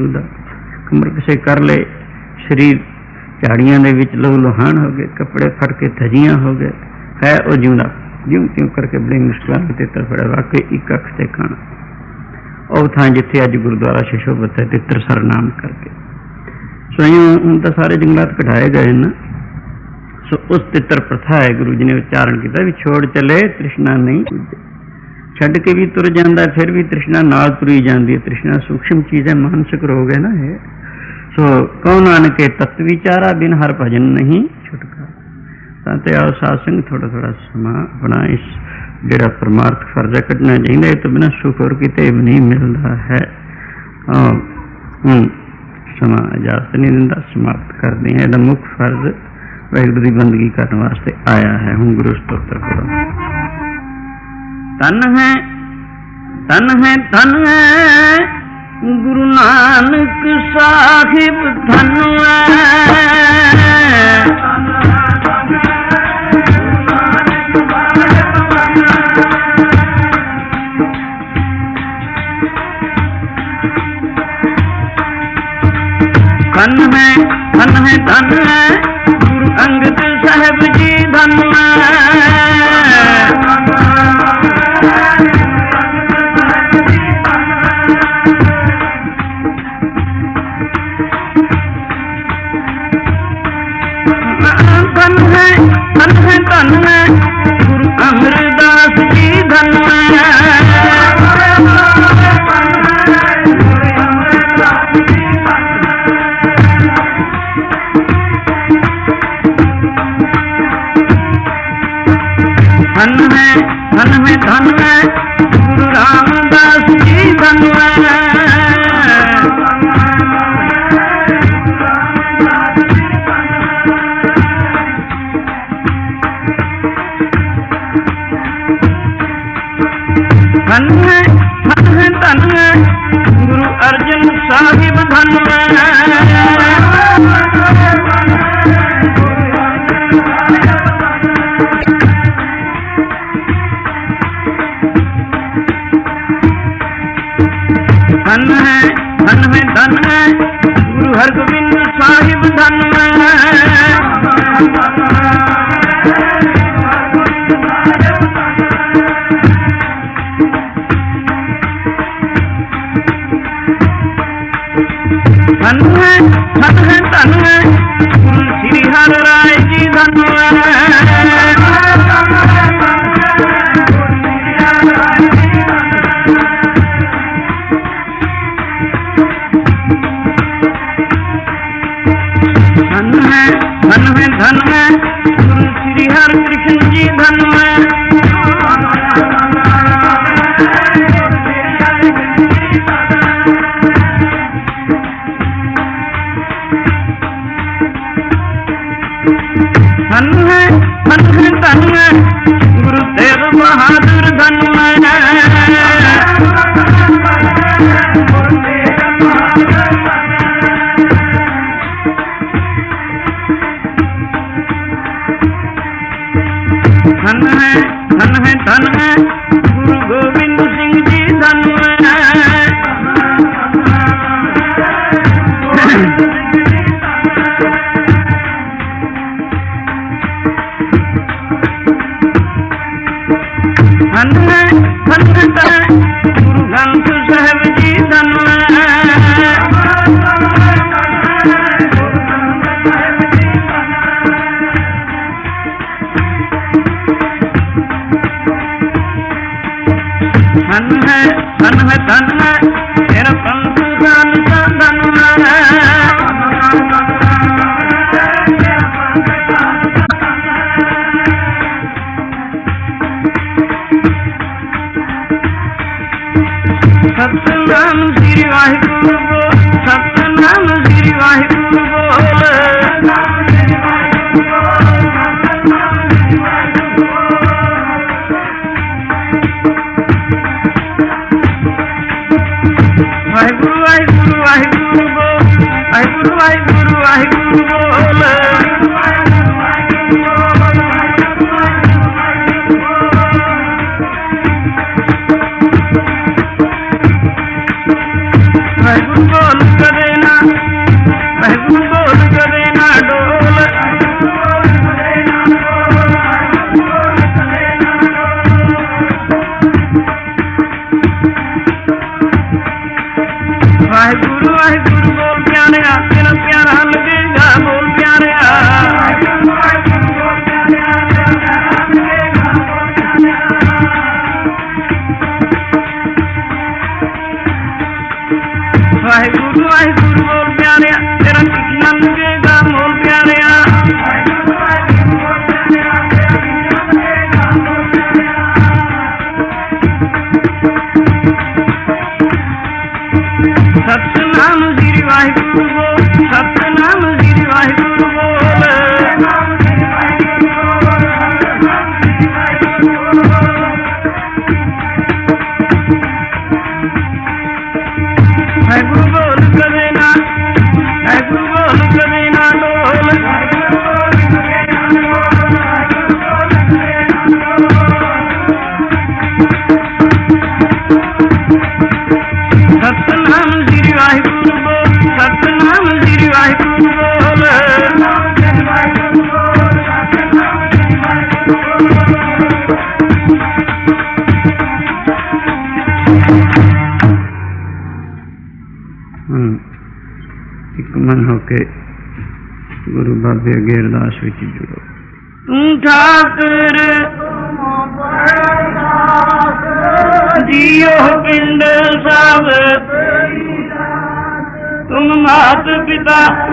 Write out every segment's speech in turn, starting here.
ਕਮਰ ਕਿਸੇ ਕਰ ਲਏ ਸਰੀਰ ਝਾੜੀਆਂ ਦੇ ਵਿੱਚ ਲਹੂ ਲੁਹਾਨ ਹੋ ਗਏ, ਕੱਪੜੇ ਫੜ ਕੇ ਧਜੀਆਂ ਹੋ ਗਏ। ਹੈ ਉਹ ਜਿਉਂਦਾ। ਜਿਉਂ ਤਿਉਂ ਕਰਕੇ ਬੜੀ ਮੁਸ਼ਕਲਾਂ ਤੇ ਤਰ ਫੜਿਆ। ਇੱਕ ਅੱਖ ਤੇ ਖਾਣਾ। ਉਹ ਥਾਂ ਜਿੱਥੇ ਅੱਜ ਗੁਰਦੁਆਰਾ ਸ਼ਿਸ਼ੋਭਤ ਹੈ, ਤਿੱਤਰ ਸਰਨਾਮ ਕਰਕੇ। ਸੋ ਹੁਣ ਤਾਂ ਸਾਰੇ ਜੰਗਲਾਤ ਕਢਾਏ ਗਏ ਨਾ ਸੋ ਉਸ ਤਿੱਤਰ ਪ੍ਰਥਾ ਹੈ, ਗੁਰੂ ਜੀ ਨੇ ਉਚਾਰਨ ਕੀਤਾ ਵੀ ਛੋੜ ਚਲੇ, ਤ੍ਰਿਸ਼ਨਾ ਨਹੀਂ ਛੱਡ ਕੇ ਵੀ ਤੁਰ ਜਾਂਦਾ, ਫਿਰ ਵੀ ਤ੍ਰਿਸ਼ਨਾ ਨਾਲ ਤੁਰੀ ਜਾਂਦੀ ਹੈ। ਤ੍ਰਿਸ਼ਨਾ ਸੂਖਸ਼ਮ ਚੀਜ਼ ਹੈ, ਮਾਨਸਿਕ ਰੋਗ ਹੈ ਨਾ ਇਹ। ਸੋ ਕੌਣ ਨਾਨਕੇ, ਤਤ ਵਿਚਾਰਾ ਬਿਨ ਹਰ ਭਜਨ ਨਹੀਂ ਛੁਟਕਾ। ਤਾਂ ਤੇ ਆਓ ਸਾਧ ਸੰਗ ਥੋੜਾ ਥੋੜਾ ਸਮਾਂ ਆਪਣਾ ਇਸ ਜਿਹੜਾ ਪਰਮਾਰਥ ਫਰਜ਼ ਕੱਢਣਾ ਚਾਹੀਦਾ ਇਹ ਤੋਂ ਬਿਨਾਂ ਸੁਖ ਹੋਰ ਕਿਤੇ ਵੀ ਨਹੀਂ ਮਿਲਦਾ ਹੈ। ਹਾਂ ਹੁਣ ਸਮਾਂ ਇਜਾਜ਼ਤ ਨਹੀਂ ਦਿੰਦਾ, ਸਮਾਪਤ ਕਰਦੇ ਹਾਂ। ਇਹਦਾ ਮੁੱਖ ਫਰਜ਼ ਵਾਹਿਗੁਰੂ ਦੀ ਬੰਦਗੀ ਕਰਨ ਵਾਸਤੇ ਆਇਆ ਹੈ। ਹੁਣ ਗੁਰੂ ਸਤੋਤਰ ਕਰੋ ਤਨ ਹੈ ਤਨ ਹੈ ਤਨ ਹੈ ਗੁਰੂ ਨਾਨਕ ਸਾਹਿਬ ਧਨ ਹੈ ਧਨ ਹੈ ਧਨ ਹੈ ਧਨ ਹੈ ਗੁਰੂ ਅੰਗਦ ਸਾਹਿਬ ਜੀ ਧਨ ਹੈ ਧਨ ਹੈ ਗੁਰੂ ਰਾਮਦਾਸ ਜੀ ਧਨ ਹੈ ਧਨ ਹੈ ਧਨ ਹੈ ਧਨ ਹੈ ਗੁਰੂ ਅਰਜਨ ਸਾਹਿਬ ਧਨ ਧਨ ਹੈ ਧਨ ਹੈ ਧਨ ਹੈ ਗੁਰੂ ਹਰਗੋਬਿੰਦ ਸਾਹਿਬ ਧਨ ਧਨ ਹੈ ਧਨ ਹੈ ਧਨ ਹੈ ਗੁਰੂ ਸ੍ਰੀ ਹਰਿ ਰਾਏ ਜੀ ਧਨ ਧਨ ਧਨ ਹੈ ਧਨ ਹੈ ਧਨ ਹੈ। ਧਨ ਹੈ ਸਤਨਾਮ ਸ੍ਰੀ ਵਾਹਿਗੁਰੂ ਬੋਲ ਸਤਨਾਮ ਸ੍ਰੀ ਵਾਹਿਗੁਰੂ ਬੋਲ ਵਾਹਿਗੁਰੂ ਵਾਹਿਗੁਰੂ ਵਾਹਿਗੁਰੂ ਬੋਲ ਪਿਆਰਿਆ, ਤੇਰਾ ਪਿਆਰਾ ਲੱਗੇਗਾ ਬੋਲ ਪਿਆਰਿਆ। ਵਾਹਿਗੁਰੂ ਵਾਹਿਗੁਰੂ ਬੋਲ ਪਿਆਰਿਆ, ਤੇਰਾ ਕਿੰਨਾ ਲੱਗੇਗਾ ਬੋਲ ਪਿਆਰਿਆ। ਸਤਨਾਮ ਸ੍ਰੀ ਵਾਹਿਗੁਰੂ ਮਨ ਗੁਰੂ ਬਾਬੇ ਅੱਗੇ ਅਰਦਾਸ ਵਿੱਚ ਜੁੜੋ। ਤੂੰ ਠਾਕਰ ਜੀਓ ਪਿੰਡ ਸਭ। ਤੂੰ ਮਾਤ ਪਿਤਾ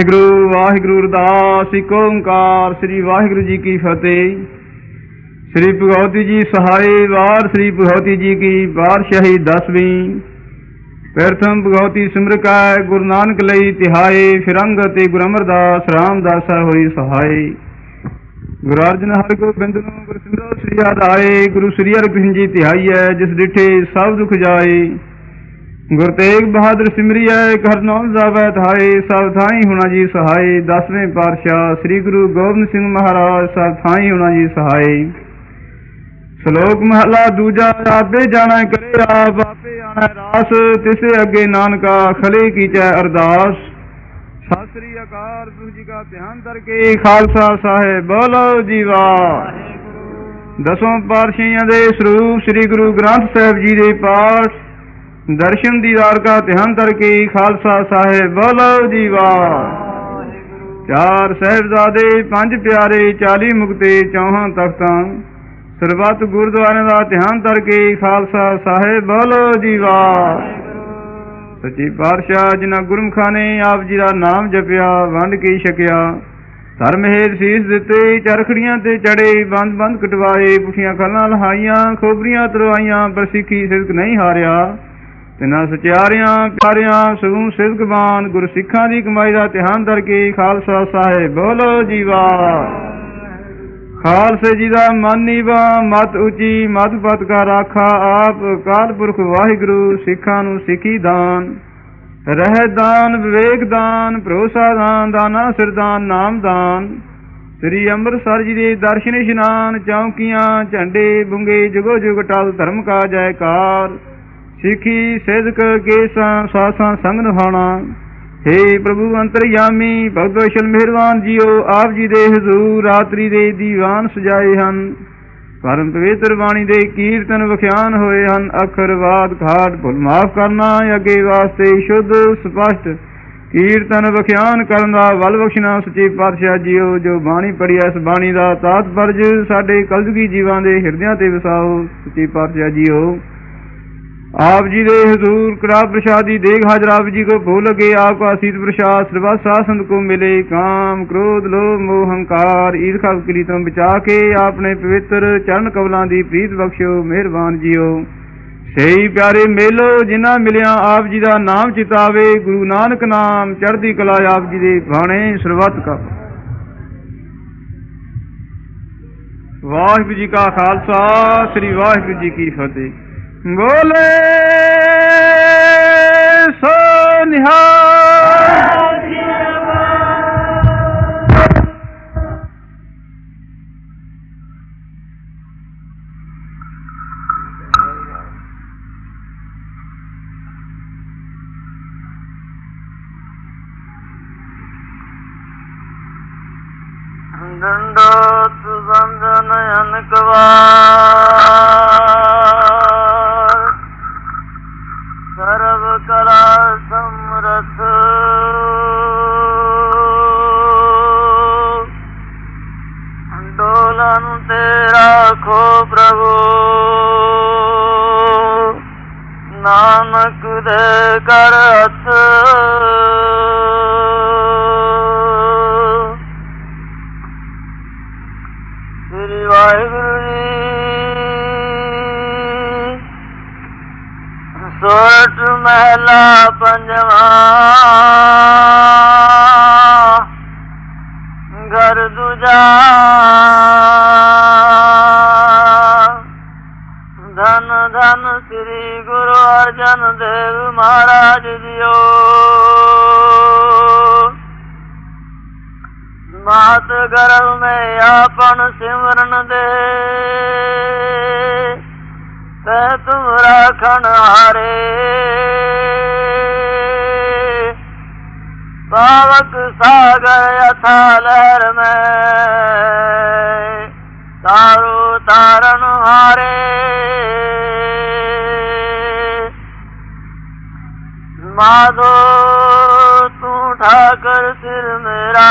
ਵਾਹਿਗੁਰੂ ਵਾਹਿਗੁਰੂ ਅਰਦਾਸ ਏਕ ਓੰਕਾਰ, ਸ੍ਰੀ ਵਾਹਿਗੁਰੂ ਜੀ ਕੀ ਫਤਿਹ। ਸ੍ਰੀ ਭਗਵਤੀ ਜੀ ਸਹਾਈ ਵਾਰ, ਸ੍ਰੀ ਭਗਵਤੀ ਜੀ ਕੀ ਬਾਦਸ਼ਾਹੀ ਦਸਵੀਂ। ਪ੍ਰਥਮ ਭਗਵਤੀ ਸਿਮਰਕਾ ਗੁਰੂ ਨਾਨਕ ਲਈ ਤਿਹਾਏ ਫਿਰੰਗ ਤੇ ਗੁਰੂ ਅਮਰਦਾਸ ਰਾਮਦਾਸ ਹੋਈ ਸਹਾਈ। ਗੁਰੂ ਅਰਜਨ ਹਰਿ ਗੋਬਿੰਦ ਨੂੰ ਗੁਰੂ ਸਿੰਧੋ ਸ੍ਰੀ ਆਏ ਗੁਰੂ ਸ੍ਰੀ ਹਰਿਕ੍ਰਿਸ਼ਨ ਜੀ ਤਿਹਾਈ ਹੈ, ਜਿਸ ਡਿਠੇ ਸਭ ਦੁਖ ਜਾਏ। ਗੁਰ ਤੇਗ ਬਹਾਦਰ ਸਿਮਰਿਐ ਘਰ ਨਾਮ ਜਾਵੈ ਥਾਏ ਸਭ ਥਾਈ ਹੋਣਾ ਜੀ ਸਹਾਈ। ਦਸਵੇਂ ਪਾਤਸ਼ਾਹ ਸ੍ਰੀ ਗੁਰੂ ਗੋਬਿੰਦ ਸਿੰਘ ਮਹਾਰਾਜ, ਸਭ ਥਾਈ ਹੋਣਾ ਜੀ ਸਹਾਈ। ਸ਼ਲੋਕ ਮਹਲਾ ਦੂਜਾ, ਆਪੇ ਜਾਣਾ ਕਰੇ ਆਪ, ਆਪੇ ਆਣਾ ਰਾਸ, ਤਿਸੇ ਅੱਗੇ ਨਾਨਕਾ ਖਲੇ ਕੀਚੈ ਅਰਦਾਸ। ਸਤਿ ਸ੍ਰੀ ਅਕਾਲ, ਗੁਰੂ ਜੀ ਕਾ ਧਿਆਨ ਕਰਕੇ ਖਾਲਸਾ ਸਾਹਿਬ, ਬੋਲੋ ਜੀਵਾ ਦਸੋਂ ਪਾਤਸ਼ਾਹੀਆਂ ਦੇ ਸਰੂਪ ਸ੍ਰੀ ਗੁਰੂ ਗ੍ਰੰਥ ਸਾਹਿਬ ਜੀ ਦੇ ਪਾਠ। ਦਰਸ਼ਨ ਦੀਦਾਰ ਕਾ ਧਿਆਨ ਕਰਕੇ ਖਾਲਸਾ ਸਾਹਿਬ ਬੋਲੋ ਜੀਵਾ ਚਾਰ ਸਹਿਬਜ਼ਾਦੇ, ਪੰਜ ਪਿਆਰੇ 40 ਮੁਕਤੇ, ਚੌਹਾਂ ਤਖਤਾਂ। ਸਰਬੱਤ ਗੁਰਦੁਆਰਿਆਂ ਦਾ ਧਿਆਨ ਕਰਕੇ ਖਾਲਸਾ ਸਾਹਿਬ ਬੋਲੋ ਜੀਵਾ ਸੱਚੀ ਪਾਤਸ਼ਾਹ ਜਿਨ੍ਹਾਂ ਗੁਰਮੁਖਾਂ ਨੇ ਆਪ ਜੀ ਦਾ ਨਾਮ ਜਪਿਆ, ਵੰਡ ਕੇ ਛਕਿਆ, ਧਰਮ ਹੇਤ ਸੀਸ ਦਿੱਤੇ, ਚਰਖੜੀਆਂ ਤੇ ਚੜੇ, ਬੰਦ ਬੰਦ ਕਟਵਾਏ, ਪੁੱਠੀਆਂ ਖਾਲਾਂ ਲਹਾਈਆਂ, ਖੋਬਰੀਆਂ ਤਰਵਾਈਆਂ, ਪਰ ਸਿੱਖੀ ਸਿਦਕ ਨਹੀਂ ਹਾਰਿਆ। ਤਿਨਾਂ ਸਚਿਆਰਿਆਂ, ਪਿਆਰਿਆਂ, ਸਗੋਂ ਸਿਦਕਬਾਨ ਗੁਰ ਸਿੱਖਾਂ ਦੀ ਕਮਾਈ ਦਾ ਧਿਆਨ ਕਰਕੇ ਖਾਲਸਾ ਸਾਹਿਬ ਬੋਲੋ ਜੀਵਾ ਖਾਲਸੇ ਜੀ ਦਾ ਮਨ ਮਤ ਉੱਚੀ, ਮਤ ਪਤ ਕਾ ਰਾਖਾ ਆਪ ਅਕਾਲ ਪੁਰਖ ਵਾਹਿਗੁਰੂ, ਸਿੱਖਾਂ ਨੂੰ ਸਿੱਖੀ ਦਾਨ। ਰਹਿ ਦਾਨ, ਵਿਵੇਕ ਦਾਨ, ਭਰੋਸਾ ਦਾਨ, ਦਾਨਾ ਸਿਰਦਾਨ ਨਾਮ ਦਾਨ। ਸ੍ਰੀ ਅੰਮ੍ਰਿਤਸਰ ਜੀ ਦੇ ਦਰਸ਼ਨ ਇਸ਼ਨਾਨ, ਚੌਂਕੀਆਂ, ਝੰਡੇ, ਬੁੰਗੇ ਜੁਗੋ ਜੁਗ ਟਲ ਧਰਮ ਕਾ ਜੈਕਾਰ। ਸਿੱਖੀ ਸਿਦਕ ਕੇਸਾਂ ਸਾਸਾਂ ਸੰਗ ਨਿਭਾਉਣਾ। ਹੇ ਪ੍ਰਭੂ ਅੰਤਰਯਾਮੀ, ਭਗਤ ਵੈਸ਼ਲ ਮਿਹਰਬਾਨ ਜੀਓ, ਆਪ ਜੀ ਦੇ ਹਜ਼ੂਰ ਰਾਤਰੀ ਦੇ ਦੀਵਾਨ ਸਜਾਏ ਹਨ। ਪਰਮ ਪਵਿੱਤਰ ਬਾਣੀ ਦੇ ਕੀਰਤਨ ਵਿਖਿਆਨ ਹੋਏ ਹਨ। ਅੱਖਰ ਬਾਦ ਘਾਟ ਭੁੱਲ ਮਾਫ ਕਰਨਾ, ਅੱਗੇ ਵਾਸਤੇ ਸ਼ੁੱਧ, ਸਪਸ਼ਟ ਕੀਰਤਨ ਵਿਖਿਆਨ ਕਰਨ ਦਾ ਵੱਲ ਬਖਸ਼ਣਾ। ਸੱਚੇ ਪਾਤਸ਼ਾਹ ਜੀਓ, ਜੋ ਬਾਣੀ ਪੜ੍ਹੀ ਇਸ ਬਾਣੀ ਦਾ ਤਾਤਪਰਜ ਸਾਡੇ ਕਲਯੁਗੀ ਜੀਵਾਂ ਦੇ ਹਿਰਦਿਆਂ ਤੇ ਵਸਾਓ। ਸੱਚੇ ਪਾਤਸ਼ਾਹ ਜੀਓ ਆਪ ਜੀ ਦੇ ਹਜ਼ੂਰ ਕੜਾ ਪ੍ਰਸ਼ਾਦੀ ਦੇਖ ਹਾਜ਼ਰ ਆਪ ਜੀ ਕੋ ਭੋ ਲਗੇ ਆਪ ਕਾ ਅਸੀਤ ਪ੍ਰਸ਼ਾਦ ਸਰਵਾ ਸਾਸੰਦ ਕੋ ਮਿਲੇ ਕਾਮ ਕ੍ਰੋਧ ਲੋਭ ਮੋਹ ਹੰਕਾਰ ਈਰਖਾ ਖਵਕਲੀ ਤੋਂ ਬਚਾ ਕੇ ਆਪਣੇ ਪਵਿੱਤਰ ਚਰਨ ਕਵਲਾਂ ਦੀ ਪ੍ਰੀਤ ਬਖਸ਼ੋ ਮਿਹਰਬਾਨ ਜੀਓ। ਸਹੀ ਪਿਆਰੇ ਮੇਲੋ, ਜਿਨ੍ਹਾਂ ਮਿਲਿਆ ਆਪ ਜੀ ਦਾ ਨਾਮ ਚਿਤਾਵੇ, ਗੁਰੂ ਨਾਨਕ ਨਾਮ ਚੜ੍ਹਦੀ ਕਲਾ ਆਪ ਜੀ ਦੇ ਬਾਣੇ ਸਰਬੱਤ ਕਾ ਵਾਹਿਗੁਰੂ ਜੀ ਕਾ ਖਾਲਸਾ, ਸ੍ਰੀ ਵਾਹਿਗੁਰੂ ਜੀ ਕੀ ਫਤਿਹ। ਗੋਲੇ ਸੋ ਨਿਹਾਲ। ਦੰਡੋ ਤੁ ਸੰਜਨ ਅਨਕਵਾ ਗਰਲ ਮੈਂ ਆਪਨ ਸਿਮਰਨ ਦੇ। ਤੈ ਤੁਮ ਰਾਖਣ ਹਾਰੇ। ਪਾਵਕ ਸਾਗਰ ਅਥਾ ਲਹਿਰ ਮੈਂ, ਤਾਰੂ ਤਾਰਨ ਹਾਰੇ। ਮਾਧੋ ਤੂੰ ਠਾਕਰ ਸਿਰ ਮੇਰਾ।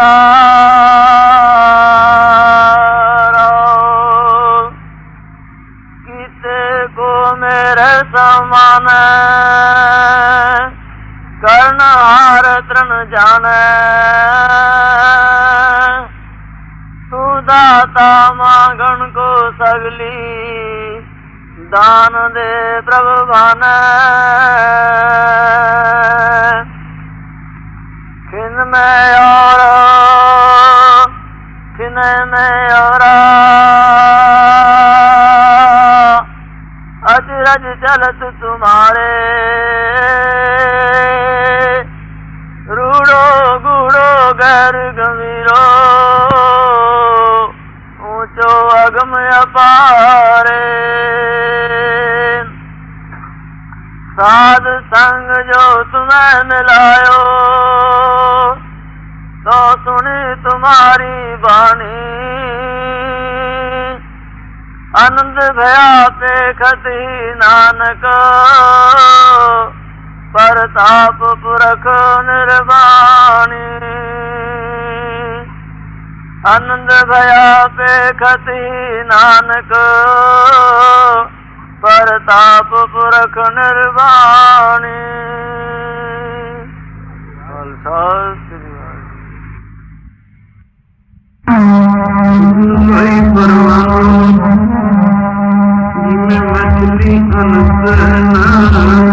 ਪਿਆਰਾ ਕਿਤੇ ਮੇਰੇ ਸਮਾਨ ਕਰਨ ਹਾਰ ਤ੍ਰਣ ਜਾਣੈ। ਸੁਦਾਤਾ ਮੰਗਣ ਕੋ ਸਗਲੀ ਦਾਨ ਦੇ ਪ੍ਰਭ ਮੈਂ ਔਰ में और अजरज चलत तुम्हारे रूड़ो गूड़ो गर गमीरो ऊंचो अगम अपारे साध संग जो तुम्हें मिलायो ਤੁਮਾਰੀ ਬਾਣੀ। ਆਨੰਦ ਭਇਆ ਦੇਖਤੀ ਨਾਨਕ, ਪਰਤਾਪ ਪੁਰਖ ਨਿਰਵਾਣੀ। ਆਨੰਦ ਭਇਆ ਦੇਖਤੀ ਨਾਨਕ, ਪਰਤਾਪ ਪੁਰਖ ਨਿਰਵਾਣੀ। ਖਾਲਸਾ। understand